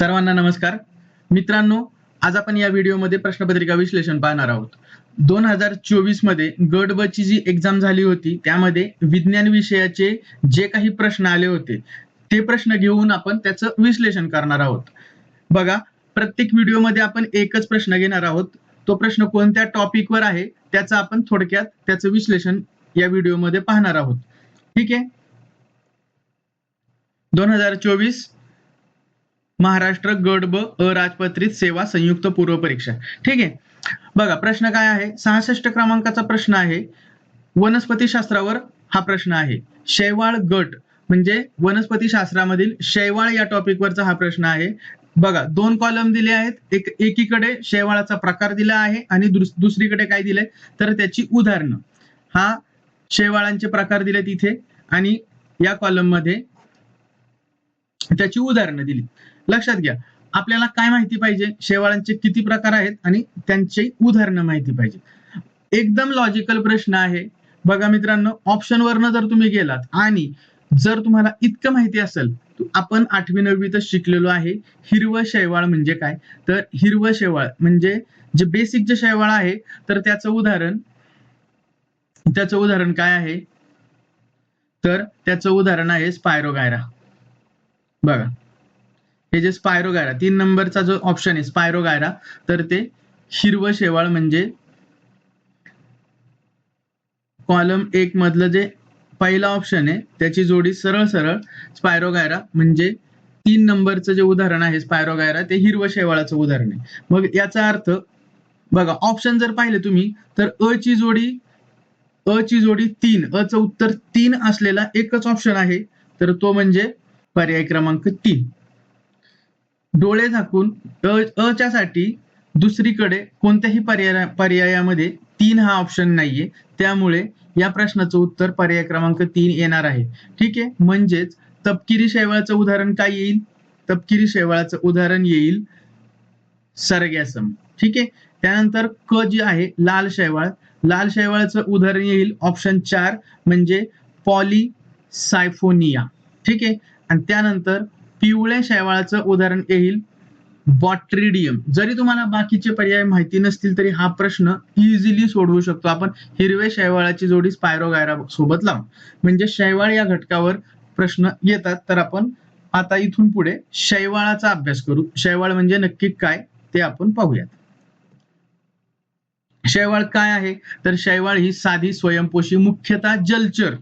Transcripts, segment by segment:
सर्वांना नमस्कार. मित्रांनो आज आपण या व्हिडिओमध्ये प्रश्नपत्रिका विश्लेषण पाहणार आहोत. दोन हजार चोवीसमध्ये गट ब ची जी एक्झाम झाली होती त्यामध्ये विज्ञान विषयाचे जे काही प्रश्न आले होते ते प्रश्न घेऊन आपण त्याचं विश्लेषण करणार आहोत. बघा प्रत्येक व्हिडिओमध्ये आपण एकच प्रश्न घेणार आहोत. तो प्रश्न कोणत्या टॉपिकवर आहे त्याचं आपण थोडक्यात त्याचं विश्लेषण या व्हिडिओमध्ये पाहणार आहोत. ठीक आहे? दोन हजार चोवीस महाराष्ट्र गट ब अराजपत्रित सेवा संयुक्त पूर्व परीक्षा. ठीक आहे? बघा प्रश्न काय आहे? सहासष्ट क्रमांकाचा प्रश्न आहे. वनस्पतीशास्त्रावर हा प्रश्न आहे. शैवाळ गट म्हणजे वनस्पती शास्त्रामधील शैवाळ या टॉपिकवरचा हा प्रश्न आहे. बघा दोन कॉलम दिले आहेत. एक एकीकडे शेवाळाचा प्रकार दिला आहे आणि दुसरीकडे काय दिलंय? तर त्याची उदाहरणं. हा शेवाळांचे प्रकार दिले तिथे आणि या कॉलममध्ये त्याची उदाहरणं दिली. लक्षात घ्या. आपल्याला काय माहिती पाहिजे? शेवाळांचे किती प्रकार आहेत आणि त्यांची उदाहरणं माहिती पाहिजे. एकदम लॉजिकल प्रश्न आहे. बघा मित्रांनो ऑप्शन वरनं जर तुम्ही गेलात आणि जर तुम्हाला इतकं माहिती असेल आपण आठवी नववीतच शिकलेलो आहे. हिरवं शैवाळ म्हणजे काय? तर हिरवं शैवाळ म्हणजे जे बेसिक जे शैवाळ आहे तर त्याचं उदाहरण त्याचं उदाहरण काय आहे? तर त्याचं उदाहरण आहे स्पायरोगायरा बघा. हे जे स्पायरो गायरा तीन नंबरचा जो ऑप्शन आहे स्पायरो गायरा तर ते हिरवं शेवाळ म्हणजे कॉलम एक मधलं जे पहिला ऑप्शन आहे त्याची जोडी सरळ सरळ स्पायरो गायरा म्हणजे तीन नंबरचं जे उदाहरण आहे स्पायरो गायरा ते हिरवं शेवाळाचं उदाहरण आहे. मग याचा अर्थ बघा ऑप्शन जर पाहिले तुम्ही तर अ ची जोडी अ ची जोडी तीन अ च उत्तर तीन असलेला एकच ऑप्शन आहे तर तो म्हणजे पर्याय क्रमांक तीन. डोळे झाकून अ अ साठी दुसरीकडे कोणत्याही पर्याया पर्यायामध्ये तीन हा ऑप्शन नाहीये. त्यामुळे या प्रश्नाचं उत्तर पर्याय क्रमांक तीन येणार आहे. ठीक आहे? म्हणजेच तपकिरी शेवाळाचं उदाहरण काय येईल? तपकिरी शेवाळाचं उदाहरण येईल सरगॅसम ठीक आहे? त्यानंतर क जी आहे लाल शैवाळ. लाल शेवाळाचं उदाहरण येईल ऑप्शन चार म्हणजे पॉलीसायफोनिया. ठीक आहे? आणि त्यानंतर पिवळ्या शैवाळाचं उदाहरण येईल. बॉट्रिडियम. जरी तुम्हाला बाकीचे पर्याय माहिती नसतील तरी हा प्रश्न इझिली सोडवू शकतो. आपण हिरव्या शैवाळाची जोडी स्पायरोगायरा सोबत लावून म्हणजे शैवाळ या घटकावर प्रश्न येतात. तर आपण आता इथून पुढे शैवाळाचा अभ्यास करू. शैवाळ म्हणजे नक्की काय ते आपण पाहूयात. शैवाळ काय आहे? तर शैवाळ ही साधी स्वयंपोषी मुख्यतः जलचर.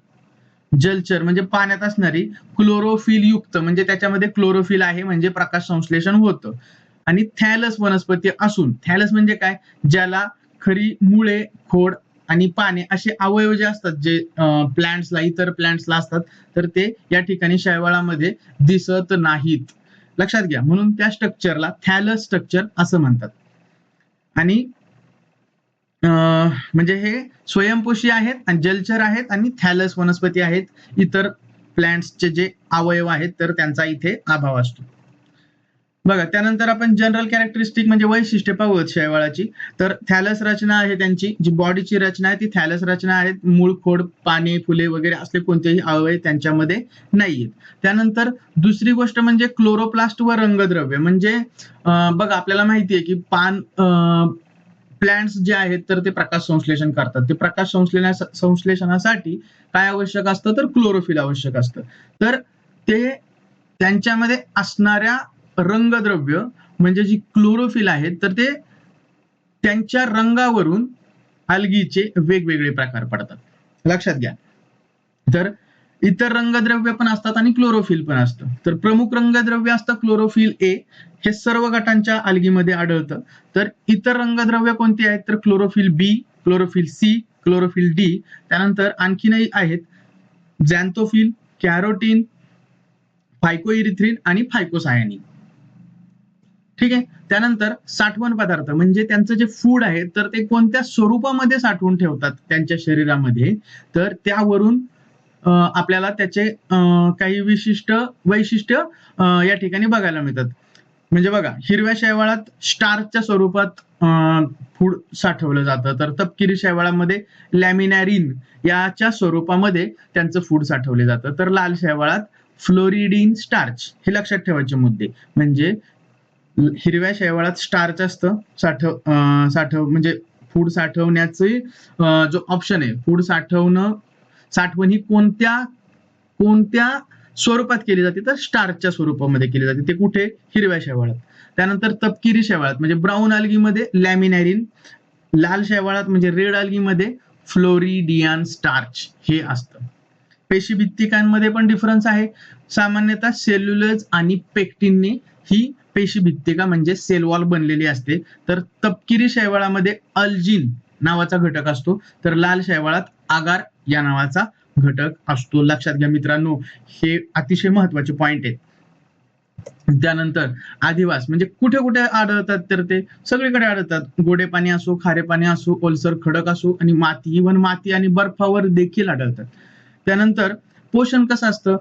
जलचर म्हणजे पाण्यात असणारी क्लोरोफिल युक्त म्हणजे त्याच्यामध्ये क्लोरोफिल आहे म्हणजे प्रकाश संश्लेषण होतं. आणि थॅलस वनस्पती असून थॅलस म्हणजे काय? ज्याला खरी मुळे खोड आणि पाने असे अवयव जे असतात जे प्लांट्सला इतर प्लांट्सला असतात तर ते या ठिकाणी शैवाळामध्ये दिसत नाहीत. लक्षात घ्या म्हणून त्या स्ट्रक्चरला थॅलस स्ट्रक्चर असं म्हणतात. आणि म्हणजे हे स्वयंपोषी आहेत आणि जलचर आहेत आणि थॅलस वनस्पती आहेत. इतर प्लांट्सचे जे अवयव आहेत तर त्यांचा इथे अभाव असतो. बघा त्यानंतर आपण जनरल कॅरेक्टरिस्टिक म्हणजे वैशिष्ट्य पाहूत शेवाळाची. तर थॅलस रचना आहे त्यांची जी बॉडीची रचना आहे ती थॅलस रचना आहे मूळ खोड पाने फुले वगैरे असले कोणतेही अवयव त्यांच्यामध्ये नाहीयेत. त्यानंतर दुसरी गोष्ट म्हणजे क्लोरोप्लास्ट व रंगद्रव्य. म्हणजे बघा आपल्याला माहिती आहे की पान प्लांट्स जे आहेत तर ते प्रकाश संश्लेषण करतात. ते प्रकाश संश्लेषणा संश्लेषणासाठी काय आवश्यक असतं? तर क्लोरोफिल आवश्यक असतं. तर ते त्यांच्यामध्ये असणाऱ्या रंगद्रव्य म्हणजे जी क्लोरोफिल आहेत तर ते त्यांच्या रंगावरून अल्गीचे वेगवेगळे प्रकार पडतात. लक्षात घ्या. तर इतर रंगद्रव्य पण असतात आणि क्लोरोफिल पण असतं. तर प्रमुख रंगद्रव्य असतं क्लोरोफिल ए हे सर्व गटांच्या आलगीमध्ये आढळतं. तर इतर रंगद्रव्य कोणती आहेत? तर chlorophyll B chlorophyll C chlorophyll D त्यानंतर आणखीनही आहेत जॅन्थोफिल कॅरोटीन फायकोइरिथ्रिन आणि फायकोसायनिन ठीक आहे? त्यानंतर साठवण पदार्थ म्हणजे त्यांचं जे फूड आहे तर ते कोणत्या स्वरूपामध्ये साठवून ठेवतात त्यांच्या शरीरामध्ये? तर त्यावरून आपल्याला त्याचे काही विशिष्ट वैशिष्ट्य या ठिकाणी बघायला मिळतात. म्हणजे बघा हिरव्या शेवाळात स्टार्चच्या स्वरूपात फूड साठवलं जातं. तर तपकिरी शेवाळामध्ये लॅमिनॅरिन याच्या स्वरूपामध्ये त्यांचं फूड साठवले जातं. तर लाल शेवाळात फ्लोरिडिन स्टार्च हे लक्षात ठेवायचे मुद्दे. म्हणजे हिरव्या शेवाळात स्टार्च असतं साठव साठव म्हणजे फूड साठवण्याचे जो ऑप्शन आहे फूड साठवणं साठवण ही कोणत्या कोणत्या स्वरूपात केली जाते? तर स्टार्चच्या स्वरूपामध्ये केली जाते. ते कुठे? हिरव्या शेवाळात. त्यानंतर तपकिरी शेवाळात म्हणजे ब्राऊन मध्ये लॅमिनॅरिन लाल शेवाळात म्हणजे रेड आल्गीमध्ये फ्लोरिडियन स्टार्च हे असतं. पेशी भित्तिकांमध्ये पण डिफरन्स आहे. सामान्यतः सेल्युलज आणि पेक्टिनने ही पेशी भित्तिका म्हणजे सेलवॉल बनलेली असते. तर तपकिरी शैवाळामध्ये अल्जिन नावाचा घटक असतो. तर लाल शैवाळात आगार या नावाचा घटक असतो. लक्षात घ्या मित्रांनो हे अतिशय महत्त्वाचे पॉइंट आहेत. त्यानंतर आदिवास म्हणजे कुठे कुठे आढळतात तर ते? सगळीकडे आढळतात. गोडे पाणी असो खारे पाणी असो ओलसर खडक असो आणि माती. इव्हन माती आणि बर्फावर देखील आढळतात. त्यानंतर पोषण कसं असतं?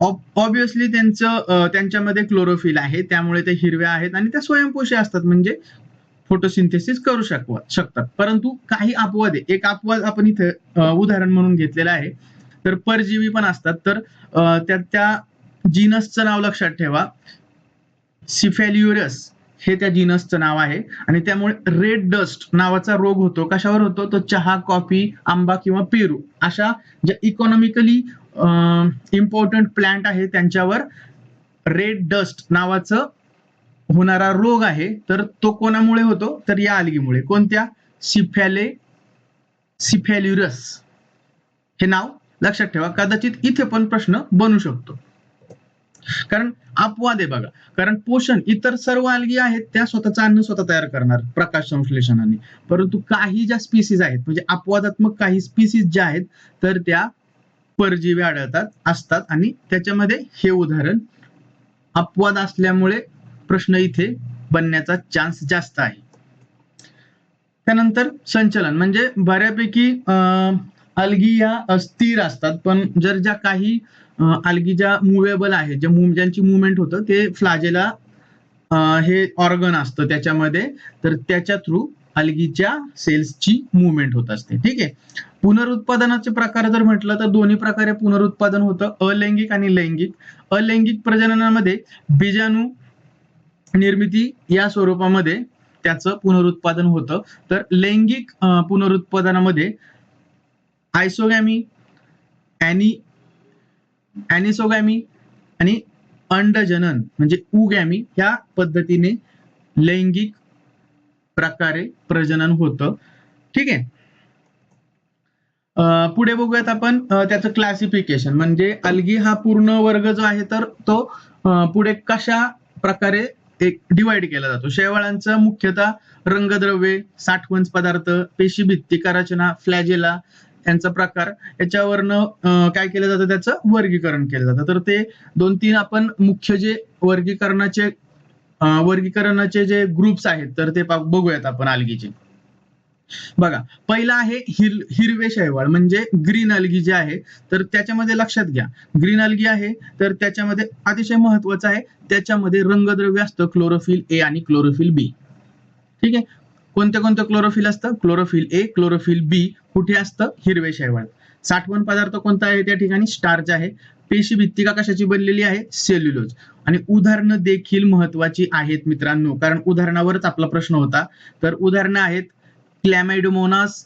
ऑब्विसली त्यांचं त्यांच्यामध्ये क्लोरोफिल आहे. त्यामुळे ते हिरव्या आहेत आणि त्या स्वयंपोषी असतात. म्हणजे फोटोसिंथेसिस करू शकवा शकतात. परंतु काही अपवाद आहे. एक अपवाद आपण इथे उदाहरण म्हणून घेतलेलं आहे. तर परजीवी पण असतात. तर त्या त्या जीनसचं नाव लक्षात ठेवा. सिफॅल्युरस हे त्या जीनसचं नाव आहे. आणि त्यामुळे रेड डस्ट नावाचा रोग होतो. कशावर होतो? तो चहा कॉफी आंबा किंवा पेरू अशा ज्या इकॉनॉमिकली इम्पॉर्टंट प्लांट आहे त्यांच्यावर रेड डस्ट नावाचं होणारा रोग आहे तर तो कोणामुळे होतो? तर या अलगीमुळे. कोणत्या? सिफॅले सिफॅल्युरस. हे नाव लक्षात ठेवा. कदाचित इथे पण प्रश्न बनू शकतो. कारण अपवाद आहे बघा. कारण पोषण इतर सर्व अलगी आहेत त्या स्वतःचं अन्न स्वतः तयार करणार प्रकाश संश्लेषणाने. परंतु काही ज्या स्पीसीज आहेत म्हणजे अपवादात्मक काही स्पीसीज ज्या आहेत तर त्या परजीवी आढळतात असतात. आणि त्याच्यामध्ये हे उदाहरण अपवाद असल्यामुळे प्रश्न इथे बनण्याचा चान्स जास्त आहे. त्यानंतर संचलन. म्हणजे बऱ्यापैकी अं, अलगी या अस्थिर असतात पण जर ज्या काही अलगी ज्या मुवेबल आहेत ज्या move- ज्यांची मुवमेंट होतं ते फ्लाजेला हे ऑर्गन असतं त्याच्यामध्ये. तर त्याच्या थ्रू अलगीच्या सेल्सची मुवमेंट होत असते. ठीक आहे? पुनरुत्पादनाचे प्रकार जर म्हटलं तर दोन्ही प्रकारे पुनरुत्पादन होतं. अलैंगिक आणि लैंगिक. अलैंगिक प्रजननामध्ये बीजाणू निर्मिती या स्वरूपामध्ये त्याचं पुनरुत्पादन होतं. तर लैंगिक पुनरुत्पादनामध्ये आयसोगॅमी ॲनी ॲनिसोगॅमी आणि अंडजनन म्हणजे उगॅमी या पद्धतीने लैंगिक प्रकारे प्रजनन होतं. ठीक आहे? पुढे बघूयात आपण त्याचं क्लासिफिकेशन म्हणजे अलगी हा पूर्ण वर्ग जो आहे तर तो पुढे कशा प्रकारे एक डिवाइड केला जातो. शेवाळांचा मुख्यतः रंगद्रव्ये साठवण पदार्थ पेशी भित्तिका रचना फ्लॅजेला यांचा प्रकार. याच्यावरनं काय केलं जातं? त्याचं वर्गीकरण केलं जातं. तर ते दोन तीन आपण मुख्य जे वर्गीकरणाचे वर्गीकरणाचे जे ग्रुप्स आहेत तर ते बघूयात आपण अलगीचे. बघा पहिला आहे हिर हिरवे शैवाळ म्हणजे ग्रीन अलगी जे आहे तर त्याच्यामध्ये लक्षात घ्या. ग्रीन अलगी आहे तर त्याच्यामध्ये अतिशय महत्वाचं आहे त्याच्यामध्ये रंगद्रव्य असतं क्लोरोफिल ए आणि क्लोरोफिल बी ठीक आहे? कोणतं कोणतं क्लोरोफिल असतं? क्लोरोफिल ए क्लोरोफिल बी कुठे असतं? हिरवे शैवाळ. साठवण पदार्थ कोणता आहे त्या ठिकाणी? स्टार्च आहे. पेशी भित्तिका कशाची बनलेली आहे? सेल्युलोज आणि उदाहरणं देखील महत्वाची आहेत मित्रांनो कारण उदाहरणावरच आपला प्रश्न होता. तर उदाहरणं आहेत क्लॅमाइडोमोनास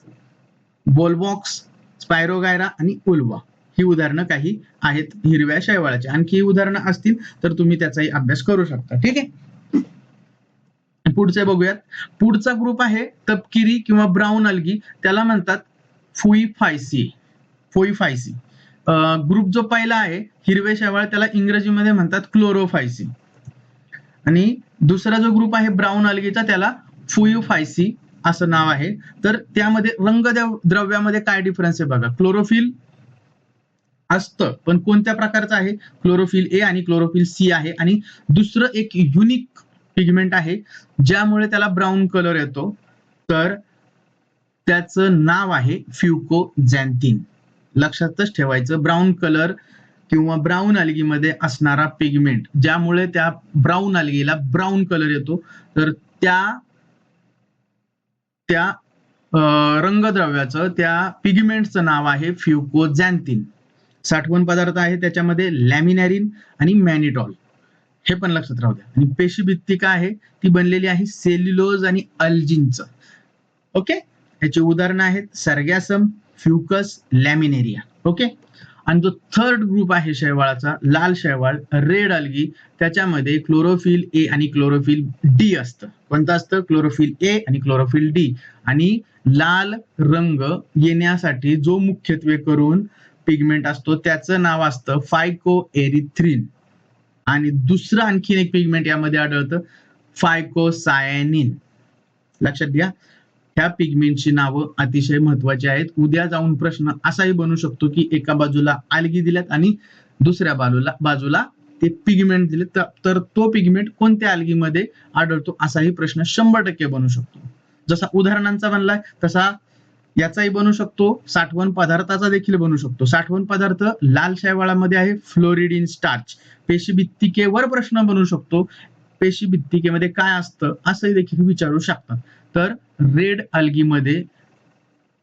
बोलबॉक्स स्पायरोगायरा आणि उल्वा. ही उदाहरणं काही आहेत हिरव्या शैवाळाची. आणखी उदाहरणं असतील तर तुम्ही त्याचाही अभ्यास करू शकता. ठीक आहे? पुढचे बघूयात. पुढचा ग्रुप आहे तपकिरी किंवा ब्राऊन अलगी त्याला म्हणतात फुईफायसी. फोईफायसी. ग्रुप जो पहिला आहे हिरवे शेवाळ त्याला इंग्रजीमध्ये म्हणतात क्लोरोफायसी आणि दुसरा जो ग्रुप आहे ब्राऊन अलगीचा त्याला फुईफायसी. असं नाव आहे. तर त्यामध्ये रंग द्रव्यामध्ये काय डिफरन्स आहे बघा? क्लोरोफिल असतं. पण कोणत्या प्रकारचं आहे? क्लोरोफिल ए आणि क्लोरोफिल सी आहे. आणि दुसरं एक युनिक पिगमेंट आहे ज्यामुळे त्याला ब्राऊन कलर येतो. तर त्याचं नाव आहे फ्युको जॅन्थिन लक्षातच ठेवायचं ब्राऊन कलर किंवा ब्राऊन अलगीमध्ये असणारा पिगमेंट ज्यामुळे त्या ब्राऊन अलगीला ब्राऊन कलर येतो. तर त्या त्या रंगद्रव्याचं त्या पिगमेंटचं नाव आहे फ्युकोझॅन्थिन साठवण पदार्थ आहे त्याच्यामध्ये लॅमिनॅरिन आणि मॅनिटॉल हे पण लक्षात राहू द्या. आणि पेशी भित्तिका आहे? ती बनलेली आहे सेल्युलोज आणि अल्जिनचं ओके? याची उदाहरणं आहेत सर्गॅसम फ्युकस लॅमिनेरिया ओके? आणि जो थर्ड ग्रुप आहे शैवाळाचा लाल शैवाळ रेड अल्गी त्याच्यामध्ये क्लोरोफिल ए आणि क्लोरोफिल डी असतं. कोणतं असतं? क्लोरोफिल ए आणि क्लोरोफिल डी आणि लाल रंग येण्यासाठी जो मुख्यत्वे करून पिगमेंट असतो त्याचं नाव असतं फायको एरिथ्रिन आणि दुसरं आणखीन एक पिगमेंट यामध्ये आढळतं फायकोसायनिन लक्षात घ्या. ह्या पिगमेंटची नावं अतिशय महत्वाची आहेत. उद्या जाऊन प्रश्न असाही बनू शकतो की एका बाजूला आलगी दिल्यात आणि दुसऱ्या बाजूला बाजूला ते पिगमेंट दिले तर तो पिगमेंट कोणत्या आलगीमध्ये आढळतो असाही प्रश्न शंभर टक्के बनू शकतो. जसा उदाहरणांचा बनलाय तसा याचाही बनू शकतो. साठवण पदार्थाचा देखील बनू शकतो. साठवण पदार्थ लाल शैवाळामध्ये आहे फ्लोरिडिन स्टार्च. पेशी भित्तिकेवर प्रश्न बनू शकतो. पेशी भित्तिकेमध्ये काय असतं असंही देखील विचारू शकतात तर रेड अल्गीमध्ये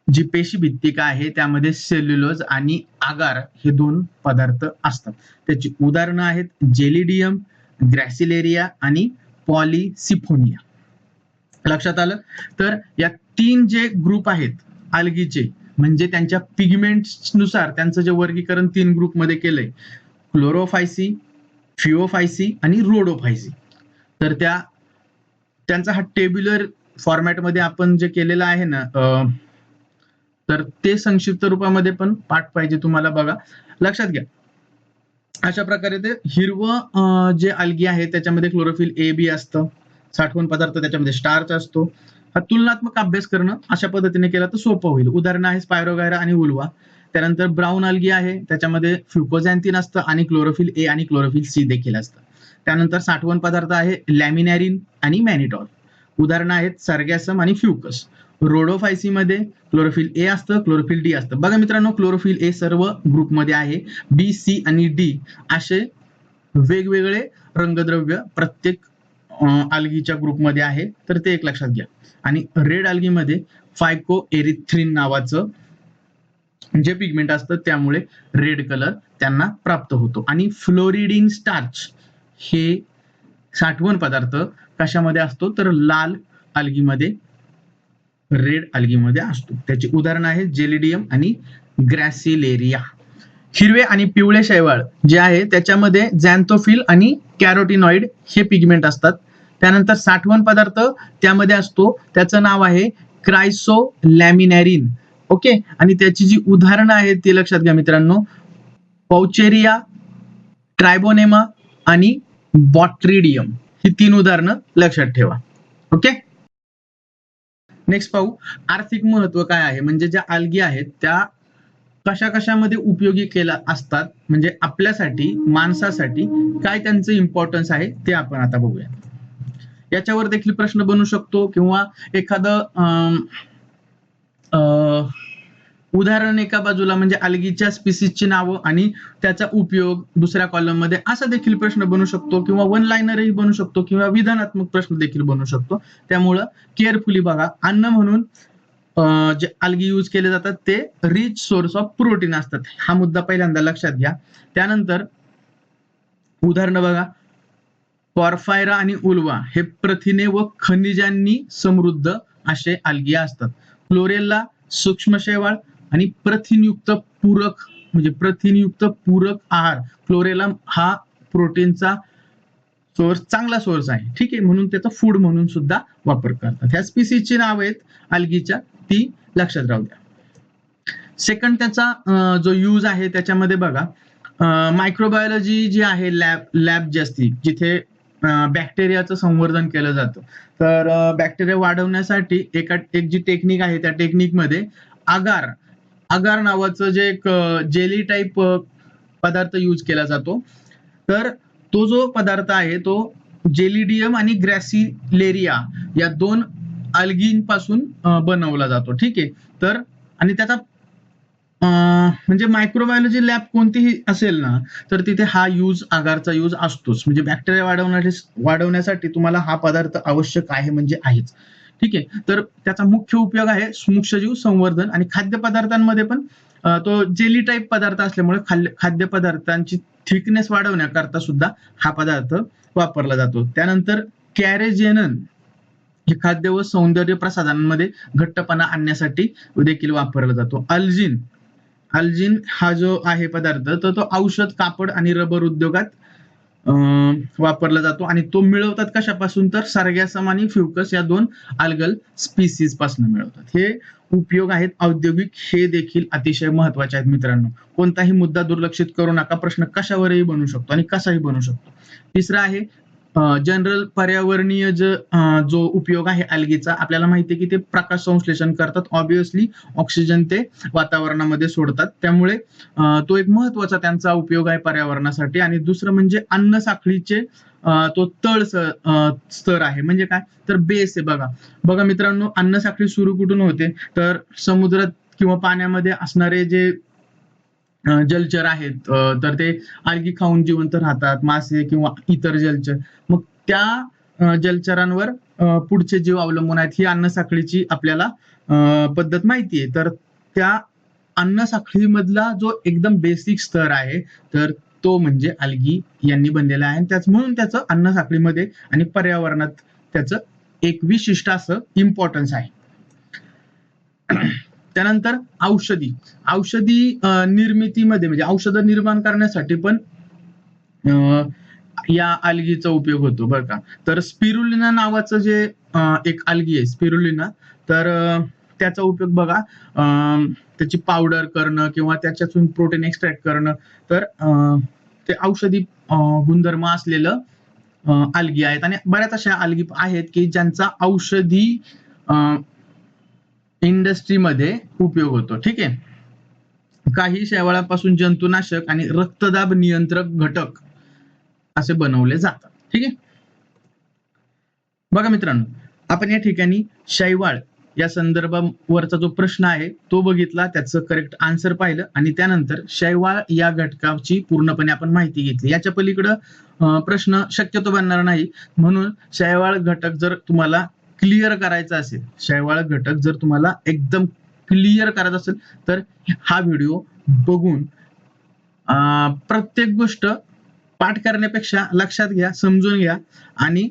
जी पेशी भित्तिका आहे त्यामध्ये सेल्युलोज आणि आगार हे दोन पदार्थ असतात. त्याची उदाहरणं आहेत जेलिडियम ग्रॅसिलेरिया आणि पॉलिसिफोनिया. लक्षात आलं? तर या तीन जे ग्रुप आहेत अल्गीचे म्हणजे त्यांच्या पिगमेंट्सनुसार त्यांचं जे वर्गीकरण तीन ग्रुपमध्ये केलंय क्लोरोफायसी फिओफायसी आणि रोडोफायसी. तर त्या त्यांचा हा टेब्युलर फॉर्मॅटमध्ये आपण जे केलेलं आहे ना तर ते संक्षिप्त रूपामध्ये पण पाठ पाहिजे तुम्हाला बघा. लक्षात घ्या. अशा प्रकारे ते हिरवं जे अल्गी आहे त्याच्यामध्ये क्लोरोफिल ए बी असतं. साठवण पदार्थ त्याच्यामध्ये स्टार्च असतो. हा तुलनात्मक अभ्यास करणं अशा पद्धतीने केला तर सोपं होईल. उदाहरण आहे स्पायरोगायरा आणि उल्वा त्यानंतर ब्राऊन अल्गी आहे त्याच्यामध्ये फ्युकोझॅन्थिन असतं आणि क्लोरोफिल ए आणि क्लोरोफिल सी देखील असतं. त्यानंतर साठवण पदार्थ आहे लॅमिनॅरिन आणि मॅनिटॉल उदाहरणं आहेत सर्गॅसम आणि फ्युकस रोडोफायसी मध्ये क्लोरोफिल ए असतं क्लोरोफिल डी असतं. बघा मित्रांनो क्लोरोफिल ए सर्व ग्रुपमध्ये आहे. बी सी आणि डी असे वेगवेगळे रंगद्रव्य प्रत्येक आल्गीच्या ग्रुपमध्ये आहे. तर ते एक लक्षात घ्या. आणि रेड आल्गीमध्ये फायको एरिथ्रिन नावाचं जे पिगमेंट असतं त्यामुळे रेड कलर त्यांना प्राप्त होतो. आणि फ्लोरिडिन स्टार्च हे साठवण पदार्थ कशामध्ये असतो? तर लाल अल्गीमध्ये रेड अल्गीमध्ये असतो. त्याची उदाहरण आहे जेलिडियम आणि ग्रॅसिलेरिया. हिरवे आणि पिवळे शैवाळ जे आहे त्याच्यामध्ये जॅन्थोफिल आणि कॅरोटिनॉइड हे पिगमेंट असतात. त्यानंतर साठवण पदार्थ त्यामध्ये असतो. त्याचं नाव आहे क्रायसो लॅमिनॅरिन ओके? आणि त्याची जी उदाहरणं आहेत ती लक्षात घ्या मित्रांनो. पौचेरिया ट्रायबोनेमा आणि बॉट्रिडियम. ही तीन उदाहरणं लक्षात ठेवा. ओके नेक्स्ट पाहू. आर्थिक महत्त्व काय आहे? म्हणजे ज्या आलगी आहेत त्या कशा कशामध्ये उपयोगी केला असतात? म्हणजे आपल्यासाठी माणसासाठी काय त्यांचं इम्पॉर्टन्स आहे ते आपण आता बघूया. याच्यावर देखील प्रश्न बनू शकतो किंवा एखादं अं, उदाहरण एका बाजूला म्हणजे अलगीच्या स्पिसीजची नावं आणि त्याचा उपयोग दुसऱ्या कॉलममध्ये असा देखील प्रश्न बनू शकतो किंवा वन लाईनरही बनू शकतो किंवा विधानात्मक प्रश्न देखील बनू शकतो. त्यामुळं केअरफुली बघा. अन्न म्हणून जे अलगी यूज केले जातात ते रिच सोर्स ऑफ प्रोटीन असतात. हा मुद्दा पहिल्यांदा लक्षात घ्या. त्यानंतर उदाहरण बघा. पॉर्फायरा आणि उल्वा हे प्रथिने व खनिजांनी समृद्ध असे अलगी असतात. क्लोरेलला सूक्ष्म शैवाळ आणि प्रथिनयुक्त पूरक म्हणजे प्रथिनयुक्त पूरक आहार क्लोरेलम हा प्रोटीनचा सोर्स चांगला सोर्स आहे. ठीक आहे? म्हणून त्याचा फूड म्हणून सुद्धा वापर करतात. ह्या स्पीसीजची नाव आहेत अल्गीच्या ती लक्षात राहू द्या. सेकंड त्याचा जो यूज आहे त्याच्यामध्ये बघा मायक्रोबायोलॉजी जी आहे लॅब लॅब जी जिथे बॅक्टेरियाचं संवर्धन केलं जातं. तर बॅक्टेरिया वाढवण्यासाठी एका एक जी टेक्निक आहे त्या टेक्निकमध्ये आगार आगार नावाचं जे एक जेली टाईप पदार्थ यूज केला जातो. तर तो जो पदार्थ आहे तो जेलिडियम आणि ग्रॅसिलेरिया या दोन अल्गींपासून बनवला जातो. ठीक आहे? तर आणि त्याचा म्हणजे मायक्रोबायोलॉजी लॅब कोणतीही असेल ना तर तिथे हा यूज आगारचा यूज असतोच. म्हणजे बॅक्टेरिया वाढवण्यासाठी वाढवण्यासाठी तुम्हाला हा पदार्थ आवश्यक आहे म्हणजे आहेच. ठीक आहे? तर त्याचा मुख्य उपयोग आहे सूक्ष्मजीव संवर्धन आणि खाद्यपदार्थांमध्ये पण तो जेली टाईप पदार्थ असल्यामुळे खाद्यपदार्थांची थिकनेस वाढवण्याकरता सुद्धा हा पदार्थ वापरला जातो. त्यानंतर कॅरेजेनन हे खाद्य व सौंदर्य प्रसाधनांमध्ये घट्टपणा आणण्यासाठी देखील वापरला जातो. अल्जिन अल्जिन हा जो आहे पदार्थ तर तो औषध कापड आणि रबर उद्योगात वापरला जातो. आणि तो मिळवतात कशापासून तर सारग्यासम आणि फ्युकस या दोन अल्गल स्पीसीजपासून मिळवतात. हे उपयोग आहेत औद्योगिक. हे देखील अतिशय महत्त्वाचे आहेत मित्रांनो. कोणताही मुद्दा दुर्लक्षित करू नका. प्रश्न कशावरही बनू शकतो आणि कसाही बनू शकतो. तिसरा आहे जनरल पर्यावरणीय जो उपयोग आहे अल्गीचा आपल्याला माहिती आहे की ते प्रकाश संश्लेषण करतात. ऑब्विसली ऑक्सिजन ते वातावरणामध्ये सोडतात. त्यामुळे तो एक महत्त्वाचा त्यांचा उपयोग आहे पर्यावरणासाठी. आणि दुसरं म्हणजे अन्न साखळीचे तो तळ स्तर आहे. म्हणजे काय? तर बेस आहे बघा. बघा मित्रांनो अन्न साखळी सुरू कुठून होते? तर समुद्रात किंवा पाण्यामध्ये असणारे जे जलचर आहेत. तर ते algae खाऊन जिवंत राहतात मासे किंवा इतर जलचर. मग त्या जलचरांवर पुढचे जीव अवलंबून आहेत ही अन्न साखळीची आपल्याला अं, पद्धत माहिती आहे तर त्या अन्न साखळीमधला जो एकदम बेसिक स्तर आहे तर तो म्हणजे अल्गी यांनी बनलेला आहे. आणि त्याच म्हणून त्याचं अन्न साखळीमध्ये आणि पर्यावरणात त्याचं एक विशिष्ट असं इम्पॉर्टन्स आहे. त्यानंतर औषधी. औषधी निर्मितीमध्ये म्हणजे औषधं निर्माण करण्यासाठी पण अं, या अल्गीचा उपयोग होतो बरं का. तर स्पिरुलिना नावाचं जे एक अल्गी आहे स्पिरुलिना तर त्याचा उपयोग बघा. अं, त्याची पावडर करणं किंवा त्याच्यातून प्रोटीन एक्स्ट्रॅक्ट करणं तर अं, ते औषधी गुणधर्म असलेलं अल्गी आहेत. आणि बऱ्याच अशा अल्गी आहेत की ज्यांचा औषधी इंडस्ट्रीमध्ये उपयोग होतो. ठीक आहे? काही शेवाळापासून जंतुनाशक आणि रक्तदाब नियंत्रक घटक असे बनवले जातात. ठीक आहे? बघा मित्रांनो आपण या ठिकाणी शैवाळ या संदर्भावरचा जो प्रश्न आहे तो बघितला त्याचं करेक्ट आन्सर पाहिलं आणि त्यानंतर शैवाळ या घटकाची पूर्णपणे आपण माहिती घेतली. याच्या पलीकडं प्रश्न शक्यतो बनणार नाही. म्हणून शैवाळ घटक जर तुम्हाला क्लिअर करायचा असेल शैवाळ घटक जर तुम्हाला एकदम क्लिअर करायचा असेल तर हा व्हिडिओ बघून प्रत्येक गोष्ट पाठ करण्यापेक्षा लक्षात घ्या समजून घ्या आणि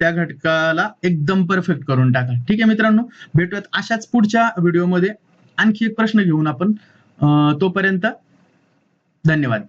त्या घटकाला एकदम परफेक्ट करून टाका. ठीक आहे मित्रांनो? भेटूयात अशाच पुढच्या व्हिडिओमध्ये आणखी एक प्रश्न घेऊन आपण तोपर्यंत धन्यवाद.